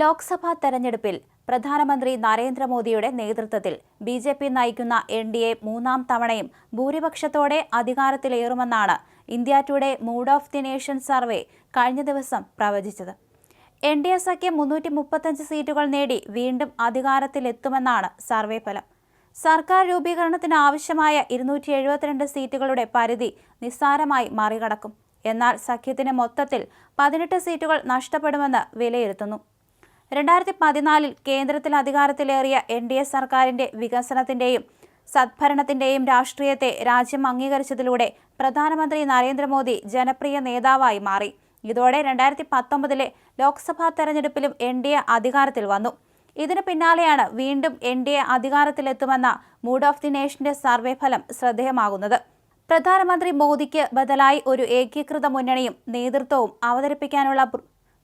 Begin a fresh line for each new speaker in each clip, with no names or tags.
ലോക്സഭാ തെരഞ്ഞെടുപ്പിൽ പ്രധാനമന്ത്രി നരേന്ദ്രമോദിയുടെ നേതൃത്വത്തിൽ ബി ജെ പി നയിക്കുന്ന എൻ ഡി എ മൂന്നാം തവണയും ഭൂരിപക്ഷത്തോടെ അധികാരത്തിലേറുമെന്നാണ് India today mood of the nation survey കഴിഞ്ഞ ദിവസം പ്രവചിച്ചത്. എൻ ഡി എ സഖ്യം മുന്നൂറ്റി മുപ്പത്തഞ്ച് സീറ്റുകൾ നേടി വീണ്ടും അധികാരത്തിലെത്തുമെന്നാണ് സർവേ ഫലം. സർക്കാർ രൂപീകരണത്തിന് ആവശ്യമായ ഇരുന്നൂറ്റി എഴുപത്തിരണ്ട് സീറ്റുകളുടെ പരിധി നിസ്സാരമായി മറികടക്കും. എന്നാൽ സഖ്യത്തിന് മൊത്തത്തിൽ പതിനെട്ട് സീറ്റുകൾ നഷ്ടപ്പെടുമെന്ന് വിലയിരുത്തുന്നു. രണ്ടായിരത്തി പതിനാലിൽ കേന്ദ്രത്തിൽ അധികാരത്തിലേറിയ എൻ ഡി എ സർക്കാരിന്റെ വികസനത്തിന്റെയും സദ്ഭരണത്തിന്റെയും രാഷ്ട്രീയത്തെ രാജ്യം അംഗീകരിച്ചതിലൂടെ പ്രധാനമന്ത്രി നരേന്ദ്രമോദി ജനപ്രിയ നേതാവായി മാറി. ഇതോടെ രണ്ടായിരത്തി പത്തൊമ്പതിലെ ലോക്സഭാ തെരഞ്ഞെടുപ്പിലും എൻ ഡി എ അധികാരത്തിൽ വന്നു. ഇതിനു പിന്നാലെയാണ് വീണ്ടും എൻ ഡി എ അധികാരത്തിലെത്തുമെന്ന മൂഡ് ഓഫ് ദി നേഷന്റെ സർവേ ഫലം ശ്രദ്ധേയമാകുന്നത്. പ്രധാനമന്ത്രി മോദിക്ക് ബദലായി ഒരു ഏകീകൃത മുന്നണിയും നേതൃത്വവും അവതരിപ്പിക്കാനുള്ള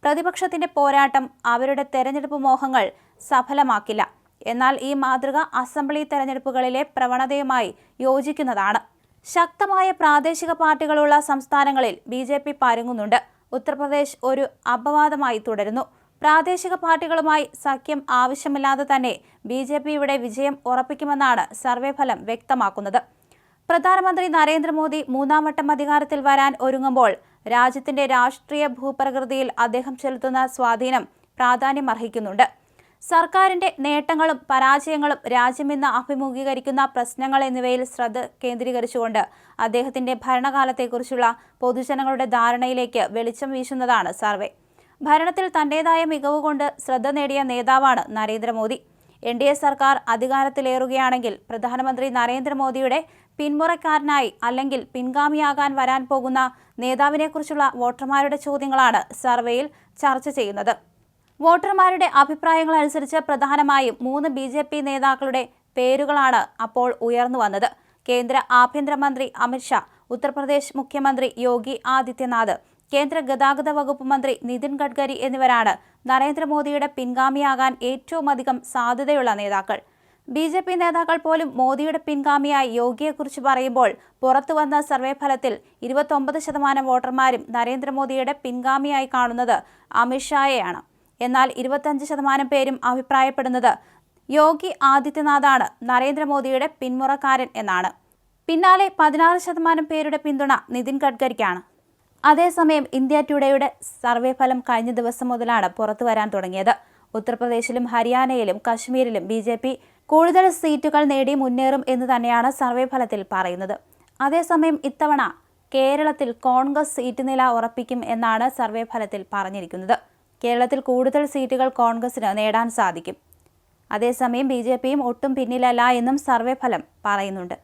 പ്രതിപക്ഷത്തിന്റെ പോരാട്ടം അവരുടെ തെരഞ്ഞെടുപ്പ് മോഹങ്ങൾ സഫലമാക്കില്ല. എന്നാൽ ഈ മാതൃക അസംബ്ലി തെരഞ്ഞെടുപ്പുകളിലെ പ്രവണതയുമായി യോജിക്കുന്നതാണ്. ശക്തമായ പ്രാദേശിക പാർട്ടികളുള്ള സംസ്ഥാനങ്ങളിൽ ബി ജെ പി പരുങ്ങുന്നുണ്ട്. ഉത്തർപ്രദേശ് ഒരു അപവാദമായി തുടരുന്നു. പ്രാദേശിക പാർട്ടികളുമായി സഖ്യം ആവശ്യമില്ലാതെ തന്നെ ബി ജെ പി ഇവിടെ വിജയം ഉറപ്പിക്കുമെന്നാണ് സർവേ ഫലം വ്യക്തമാക്കുന്നത്. പ്രധാനമന്ത്രി നരേന്ദ്രമോദി മൂന്നാം വട്ടം അധികാരത്തിൽ വരാൻ ഒരുങ്ങുമ്പോൾ രാജ്യത്തിന്റെ രാഷ്ട്രീയ ഭൂപ്രകൃതിയിൽ അദ്ദേഹം ചെലുത്തുന്ന സ്വാധീനം പ്രാധാന്യമർഹിക്കുന്നുണ്ട്. സർക്കാരിന്റെ നേട്ടങ്ങളും പരാജയങ്ങളും രാജ്യം ഇന്ന് അഭിമുഖീകരിക്കുന്ന പ്രശ്നങ്ങൾ എന്നിവയിൽ ശ്രദ്ധ കേന്ദ്രീകരിച്ചുകൊണ്ട് അദ്ദേഹത്തിന്റെ ഭരണകാലത്തെക്കുറിച്ചുള്ള പൊതുജനങ്ങളുടെ ധാരണയിലേക്ക് വെളിച്ചം വീശുന്നതാണ് സർവേ. ഭരണത്തിൽ തന്റേതായ മികവ് കൊണ്ട് ശ്രദ്ധ നേടിയ നേതാവാണ് നരേന്ദ്രമോദി. എൻ ഡി എ സർക്കാർ അധികാരത്തിലേറുകയാണെങ്കിൽ പ്രധാനമന്ത്രി നരേന്ദ്രമോദിയുടെ പിന്മുറക്കാരനായി അല്ലെങ്കിൽ പിൻഗാമിയാകാൻ വരാൻ പോകുന്ന നേതാവിനെക്കുറിച്ചുള്ള വോട്ടർമാരുടെ ചോദ്യങ്ങളാണ് സർവേയിൽ ചർച്ച ചെയ്യുന്നത്. വോട്ടർമാരുടെ അഭിപ്രായങ്ങൾ അനുസരിച്ച് പ്രധാനമായും മൂന്ന് ബി ജെ പി നേതാക്കളുടെ പേരുകളാണ് അപ്പോൾ ഉയർന്നു വന്നത്. കേന്ദ്ര ആഭ്യന്തരമന്ത്രി അമിത്ഷാ ഉത്തർപ്രദേശ് മുഖ്യമന്ത്രി യോഗി ആദിത്യനാഥ് കേന്ദ്ര ഗതാഗത വകുപ്പ് മന്ത്രി നിതിൻ ഗഡ്കരി എന്നിവരാണ് നരേന്ദ്രമോദിയുടെ പിൻഗാമിയാകാൻ ഏറ്റവും അധികം സാധ്യതയുള്ള നേതാക്കൾ. ബി ജെ പി നേതാക്കൾ പോലും മോദിയുടെ പിൻഗാമിയായി യോഗിയെക്കുറിച്ച് പറയുമ്പോൾ പുറത്തുവന്ന സർവേ ഫലത്തിൽ ഇരുപത്തൊമ്പത് ശതമാനം വോട്ടർമാരും നരേന്ദ്രമോദിയുടെ പിൻഗാമിയായി കാണുന്നത് അമിത്ഷായെയാണ് എന്നാൽ ഇരുപത്തഞ്ച് ശതമാനം പേരും അഭിപ്രായപ്പെടുന്നത് യോഗി ആദിത്യനാഥാണ് നരേന്ദ്രമോദിയുടെ പിന്മുറക്കാരൻ എന്നാണ്. പിന്നാലെ പതിനാറ് ശതമാനം പേരുടെ പിന്തുണ നിതിൻ ഗഡ്കരിക്കാണ്. അതേസമയം ഇന്ത്യ ടുഡേയുടെ സർവേ ഫലം കഴിഞ്ഞ ദിവസം മുതലാണ് പുറത്തു വരാൻ തുടങ്ങിയത്. ഉത്തർപ്രദേശിലും ഹരിയാനയിലും കശ്മീരിലും ബി ജെ പി കൂടുതൽ സീറ്റുകൾ നേടി മുന്നേറും എന്ന് തന്നെയാണ് സർവേ ഫലത്തിൽ പറയുന്നത്. അതേസമയം ഇത്തവണ കേരളത്തിൽ കോൺഗ്രസ് സീറ്റ് നില ഉറപ്പിക്കും എന്നാണ് സർവേ ഫലത്തിൽ പറഞ്ഞിരിക്കുന്നത്. കേരളത്തിൽ കൂടുതൽ സീറ്റുകൾ കോൺഗ്രസിന് നേടാൻ സാധിക്കും. അതേസമയം ബി ജെ പിയും ഒട്ടും പിന്നിലല്ല എന്നും സർവേ ഫലം പറയുന്നുണ്ട്.